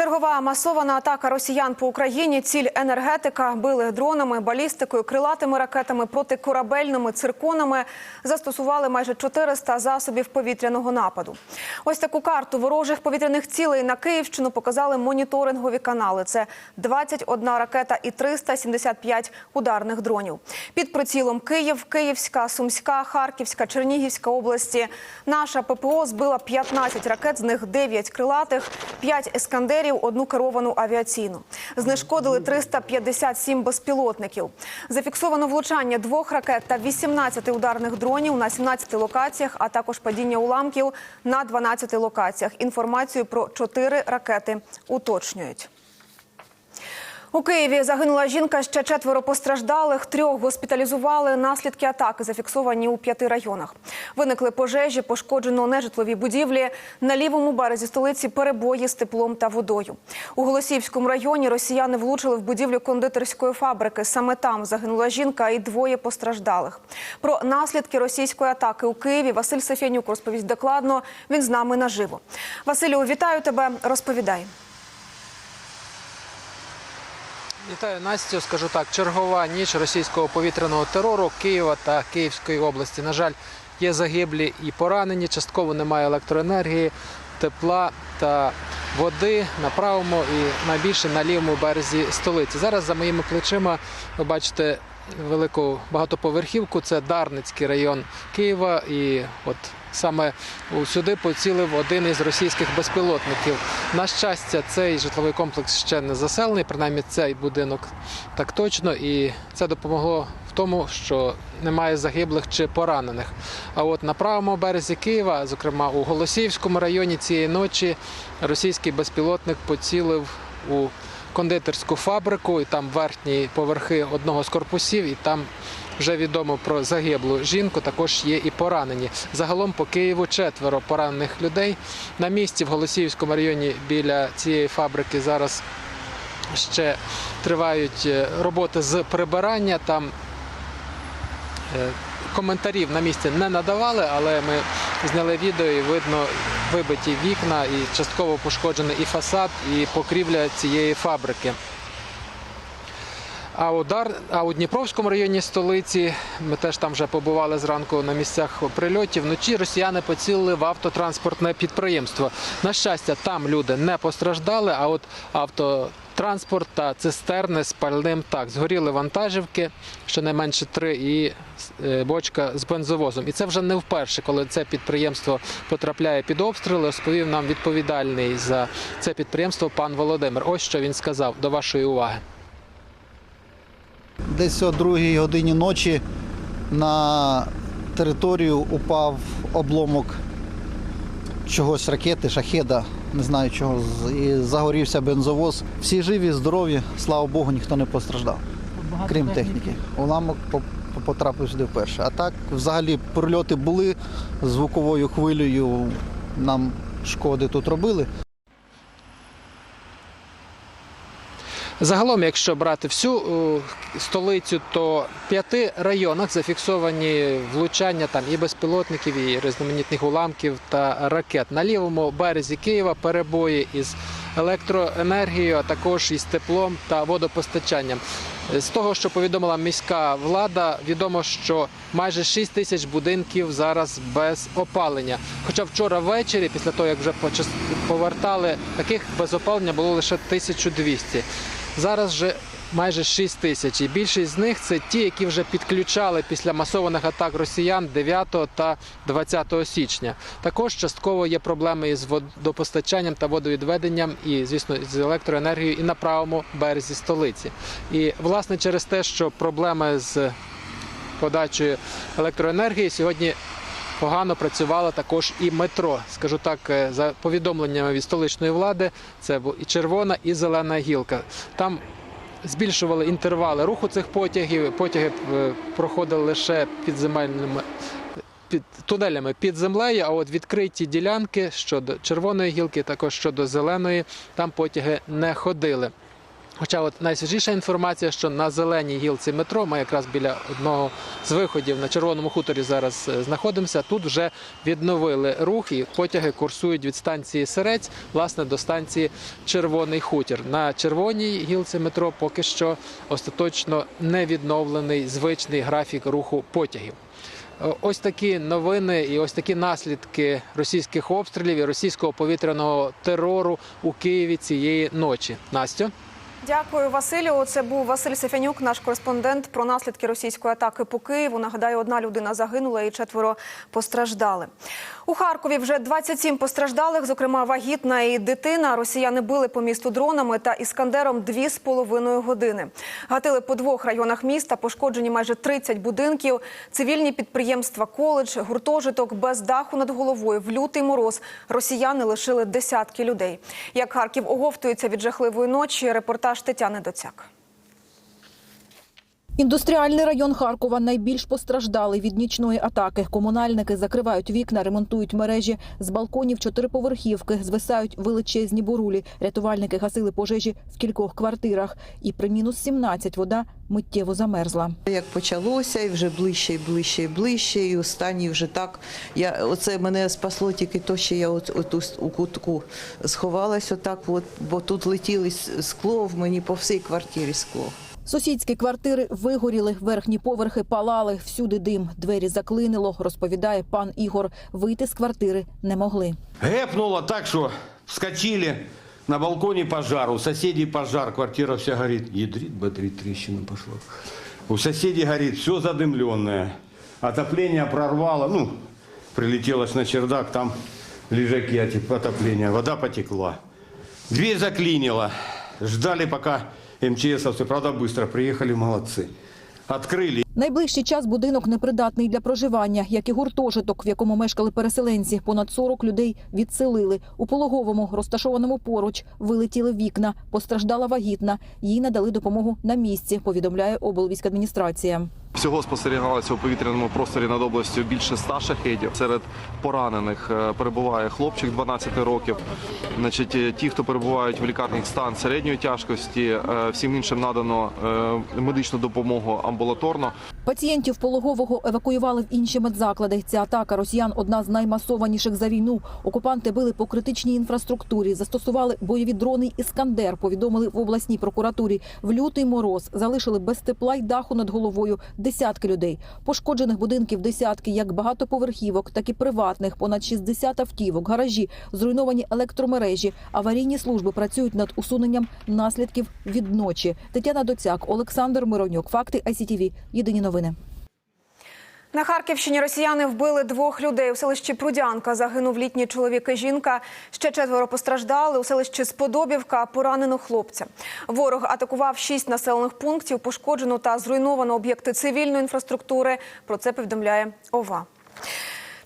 Чергова масована атака росіян по Україні. Ціль енергетика били дронами, балістикою, крилатими ракетами, протикорабельними цирконами. Застосували майже 400 засобів повітряного нападу. Ось таку карту ворожих повітряних цілей на Київщину показали моніторингові канали. Це 21 ракета і 375 ударних дронів. Під прицілом Київ, Київська, Сумська, Харківська, Чернігівська області. Наша ППО збила 15 ракет, з них 9 крилатих, 5 ескандерів, одну керовану авіаційну. Знешкодили 357 безпілотників. Зафіксовано влучання двох ракет та 18 ударних дронів на 17 локаціях, а також падіння уламків на 12 локаціях. Інформацію про чотири ракети уточнюють. У Києві загинула жінка, ще четверо постраждалих. Трьох госпіталізували. Наслідки атаки зафіксовані у п'яти районах. Виникли пожежі, пошкоджено нежитлові будівлі. На лівому березі столиці перебої з теплом та водою. У Голосіївському районі росіяни влучили в будівлю кондитерської фабрики. Саме там загинула жінка і двоє постраждалих. Про наслідки російської атаки у Києві Василь Сафянюк розповість докладно. Він з нами наживо. Василю, вітаю тебе. Розповідай. Вітаю Настю. Скажу так, чергова ніч російського повітряного терору Києва та Київської області. На жаль, є загиблі і поранені. Частково немає електроенергії, тепла та води на правому і найбільше на лівому березі столиці. Зараз за моїми плечима ви бачите велику багатоповерхівку. Це Дарницький район Києва. І от саме сюди поцілив один із російських безпілотників. На щастя, цей житловий комплекс ще не заселений, принаймні цей будинок так точно. І це допомогло в тому, що немає загиблих чи поранених. А от на правому березі Києва, зокрема у Голосіївському районі цієї ночі, російський безпілотник поцілив у кондитерську фабрику, і там верхні поверхи одного з корпусів, і там вже відомо про загиблу жінку. Також є і поранені. Загалом по Києву четверо поранених людей. На місці в Голосіївському районі біля цієї фабрики зараз ще тривають е, роботи з прибирання. Там е, коментарів на місці не надавали, але ми зняли відео і видно вибиті вікна і частково пошкоджений і фасад, і покрівля цієї фабрики. А у, Дар... а у Дніпровському районі столиці ми теж там вже побували зранку на місцях прильотів. Вночі росіяни поцілили в автотранспортне підприємство. На щастя, там люди не постраждали, а от автотранспорт та цистерни з пальним так. Згоріли вантажівки, щонайменше три, і е, бочка з бензовозом. І це вже не вперше, коли це підприємство потрапляє під обстріли. Розповів нам відповідальний за це підприємство пан Володимир. Ось що він сказав до вашої уваги. Десь о другій годині ночі на територію упав обломок чогось ракети, шахеда, не знаю чого, і загорівся бензовоз. Всі живі, здорові, слава Богу, ніхто не постраждав, крім техніки. Уламок по- по- потрапив сюди вперше. А так, взагалі, прильоти були звуковою хвилею, нам шкоди тут робили. Загалом, якщо брати всю е, столицю, то в п'яти районах зафіксовані влучання там і безпілотників, і різноманітних уламків та ракет. На лівому березі Києва перебої із електроенергією, а також із теплом та водопостачанням. З того, що повідомила міська влада, відомо, що майже 6 тисяч будинків зараз без опалення. Хоча вчора ввечері, після того як вже повертали, таких без опалення було лише 1200. Зараз вже майже 6 тисяч. І більшість з них це ті, які вже підключали після масованих атак росіян 9 та 20 січня. Також частково є проблеми із водопостачанням та водовідведенням, і, звісно, з електроенергією і на правому березі столиці. І власне через те, що проблеми з подачею електроенергії сьогодні. Погано працювало також і метро. Скажу так, е, за повідомленнями від столичної влади, це і червона, і зелена гілка. Там збільшували інтервали руху цих потягів. Потяги е, проходили лише під земельними під тунелями під землею. А от відкриті ділянки щодо червоної гілки, також щодо зеленої, там потяги не ходили. Хоча от найсвіжіша інформація, що на зеленій гілці метро, ми якраз біля одного з виходів на червоному хуторі зараз е, знаходимося. Тут вже відновили рух і потяги курсують від станції Сирець, власне, до станції Червоний Хутір. На червоній гілці метро поки що остаточно не відновлений звичний графік руху потягів. Е, Ось такі новини і ось такі наслідки російських обстрілів і російського повітряного терору у Києві цієї ночі. Настю. Дякую, Василю. Це був Василь Сефянюк, наш кореспондент про наслідки російської атаки по Києву. Нагадаю, одна людина загинула і четверо постраждали. У Харкові вже 27 постраждалих, зокрема вагітна і дитина. Росіяни били по місту дронами та іскандером дві з половиною години. Гатили по двох районах міста. Пошкоджені майже 30 будинків. Цивільні підприємства, коледж, гуртожиток без даху над головою. В лютий мороз росіяни лишили десятки людей. Як Харків оговтується від жахливої ночі. Репортаж Тетяни Доцяк. Індустріальний район Харкова найбільш постраждалий від нічної атаки. Комунальники закривають вікна, ремонтують мережі. З балконів чотириповерхівки звисають величезні бурулі. Рятувальники гасили пожежі в кількох квартирах. І при мінус 17 вода миттєво замерзла. Як почалося, і вже ближче, і ближче, і ближче, і останній вже так. Я, оце мене спасло тільки то, що я от, от у- кутку сховалась отак, от, бо тут летіли скло, в мені по всій квартирі скло. Сусідські квартири вигоріли, верхні поверхи палали, всюди дим, двері заклинило, розповідає пан Ігор. Вийти з квартири не могли. Гэпнуло так, что вскочили. На балконе пожар, у соседей пожар, квартира вся горит. Ядрит, бодрит, трещина пошла. У соседей горит, все задымленное. Отопление прорвало, ну, прилетелось на чердак, там лежаки эти отопления, вода потекла. Дверь заклинила. Ждали, пока МЧСовцы, правда, быстро приехали, молодцы. Открыли, Найближчий час будинок непридатний для проживання, як і гуртожиток, в якому мешкали переселенці. Понад 40 людей відселили. У пологовому, розташованому поруч, вилетіли вікна. Постраждала вагітна. Їй надали допомогу на місці. Повідомляє облвійськадміністрація. Всього спостерігалося у повітряному просторі над областю більше 100 шахедів. Серед поранених е, перебуває хлопчик 12 років. Значить, е, ті, хто перебувають в лікарнях стан середньої тяжкості, е, всім іншим надано медичну допомогу амбулаторно. Пацієнтів пологового евакуювали в інші медзаклади. Ця атака росіян одна з наймасованіших за війну. Окупанти били по критичній інфраструктурі, застосували бойові дрони Іскандер. Повідомили в обласній прокуратурі. В лютий мороз залишили без тепла й даху над головою десятки людей. Пошкоджених будинків десятки, як багатоповерхівок, так і приватних. Понад 60 автівок, гаражі, зруйновані електромережі. Аварійні служби працюють над усуненням наслідків від ночі. Тетяна Доцяк, Олександр Миронюк. Факти ICTV. Єдині новини. На Харківщині росіяни вбили двох людей. У селищі Прудянка загинув літній чоловік і жінка. Ще четверо постраждали. У селищі Сподобівка поранено хлопця. Ворог атакував шість населених пунктів, пошкоджено та зруйновано об'єкти цивільної інфраструктури. Про це повідомляє ОВА.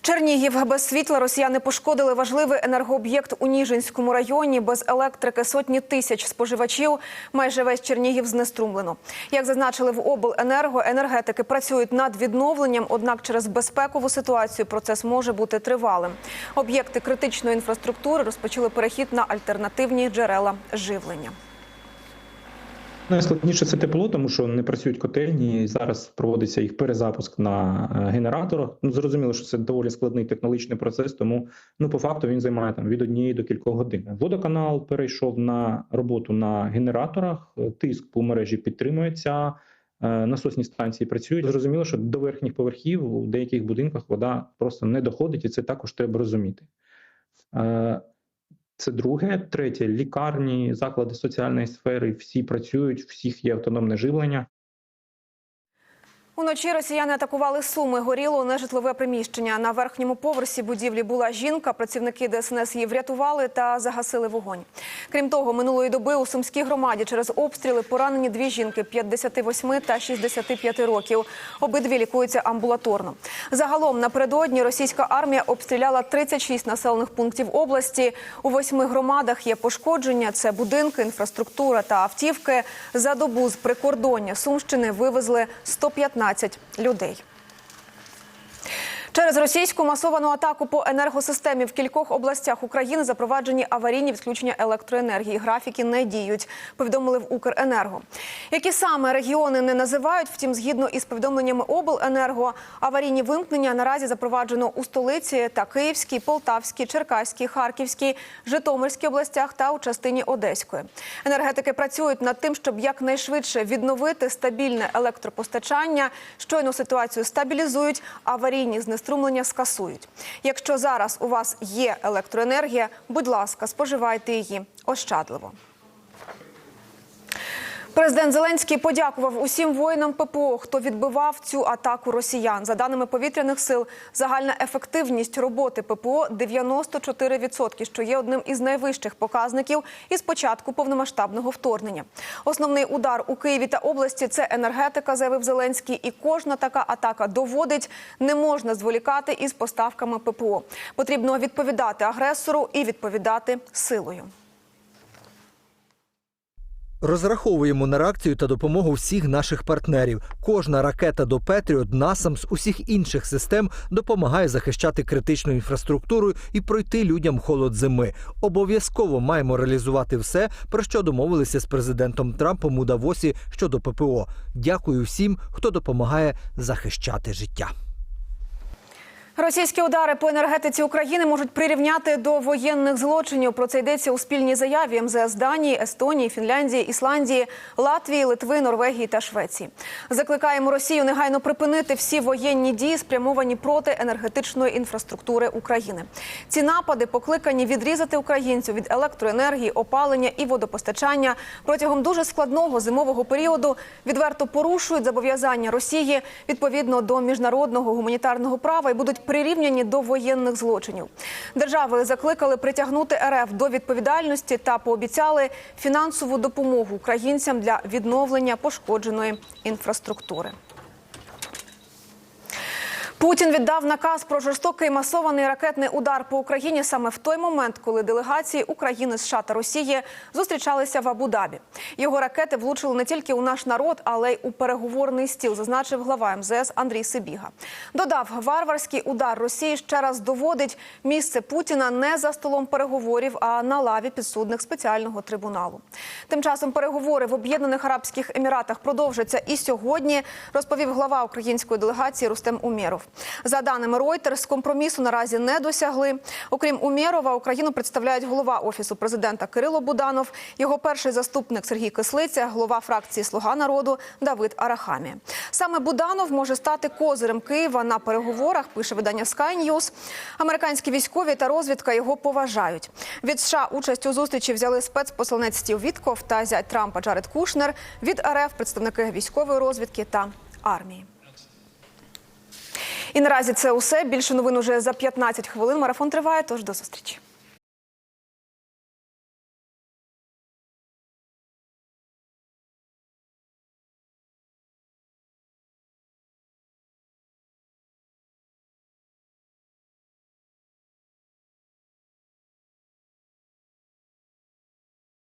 Чернігів без світла росіяни пошкодили важливий енергооб'єкт у Ніжинському районі. Без електрики сотні тисяч споживачів. Майже весь Чернігів знеструмлено. Як зазначили в обленерго, енергетики працюють над відновленням. Однак через безпекову ситуацію процес може бути тривалим. Об'єкти критичної інфраструктури розпочали перехід на альтернативні джерела живлення. Найскладніше це тепло, тому що не працюють котельні. Зараз проводиться їх перезапуск на е, генераторах. Ну зрозуміло, що це доволі складний технологічний процес, тому ну по факту він займає там від однієї до кількох годин. Водоканал перейшов на роботу на генераторах. е, Тиск по мережі підтримується. е, Насосні станції працюють. Зрозуміло, що до верхніх поверхів у деяких будинках вода просто не доходить, і це також треба розуміти. Це друге, третє лікарні, заклади соціальної сфери. Всі працюють, всіх є автономне живлення. Уночі росіяни атакували Суми. Горіло нежитлове приміщення. На верхньому поверсі будівлі була жінка. Працівники ДСНС її врятували та загасили вогонь. Крім того, минулої доби у Сумській громаді через обстріли поранені дві жінки 58 та 65 років. Обидві лікуються амбулаторно. Загалом напередодні російська армія обстріляла 36 населених пунктів області. У восьми громадах є пошкодження. Це будинки, інфраструктура та автівки. За добу з прикордоння Сумщини вивезли 115 людей. Через російську масовану атаку по енергосистемі в кількох областях України запроваджені аварійні відключення електроенергії. Графіки не діють. Повідомили в Укренерго. Які саме регіони не називають, втім, згідно із повідомленнями обленерго, аварійні вимкнення наразі запроваджено у столиці та Київській, Полтавській, Черкаській, Харківській, Житомирській областях та у частині Одеської. Енергетики працюють над тим, щоб якнайшвидше відновити стабільне електропостачання. Щойно ситуацію стабілізують, аварійні знеструмлення скасують. Якщо зараз у вас є електроенергія, будь ласка, споживайте її ощадливо. Президент Зеленський подякував усім воїнам ППО, хто відбивав цю атаку росіян. За даними повітряних сил, загальна ефективність роботи ППО 94%, що є одним із найвищих показників із початку повномасштабного вторгнення. Основний удар у Києві та області це енергетика, заявив Зеленський. І кожна така атака доводить, не можна зволікати із поставками ППО. Потрібно відповідати агресору і відповідати силою. Розраховуємо на реакцію та допомогу всіх наших партнерів. Кожна ракета до Петріот, насамс, усіх інших систем допомагає захищати критичну інфраструктуру і пройти людям холод зими. Обов'язково маємо реалізувати все, про що домовилися з президентом Трампом у Давосі щодо ППО. Дякую всім, хто допомагає захищати життя. Російські удари по енергетиці України можуть прирівняти до воєнних злочинів. Про це йдеться у спільній заяві МЗС Данії, Естонії, Фінляндії, Ісландії, Латвії, Литви, Норвегії та Швеції. Закликаємо Росію негайно припинити всі воєнні дії, спрямовані проти енергетичної інфраструктури України. Ці напади покликані відрізати українців від електроенергії, опалення і водопостачання протягом дуже складного зимового періоду. Відверто порушують зобов'язання Росії відповідно до міжнародного гуманітарного права і будуть прирівняні до воєнних злочинів. Держави закликали притягнути РФ до відповідальності та пообіцяли фінансову допомогу українцям для відновлення пошкодженої інфраструктури. Путін віддав наказ про жорстокий масований ракетний удар по Україні саме в той момент, коли делегації України, США та Росії зустрічалися в Абу-Дабі. Його ракети влучили не тільки у наш народ, але й у переговорний стіл, зазначив глава МЗС Андрій Сибіга. Додав, варварський удар Росії ще раз доводить місце Путіна не за столом переговорів, а на лаві підсудних спеціального трибуналу. Тим часом переговори в Об'єднаних Арабських Еміратах продовжаться і сьогодні, розповів глава української делегації Рустем Умєров. За даними Reuters, компромісу наразі не досягли. Окрім Умєрова, Україну представляють голова офісу президента Кирило Буданов, його перший заступник Сергій Кислиця, голова фракції Слуга народу Давид Арахамі. Саме Буданов може стати козирем Києва на переговорах. Пише видання Sky News. Американські військові та розвідка його поважають. Від США участь у зустрічі взяли спецпосланець Стів Вітков та зять Трампа Джаред Кушнер. Від РФ представники військової розвідки та армії. І наразі це усе. Більше новин уже за 15 хвилин. Марафон триває. Тож до зустрічі.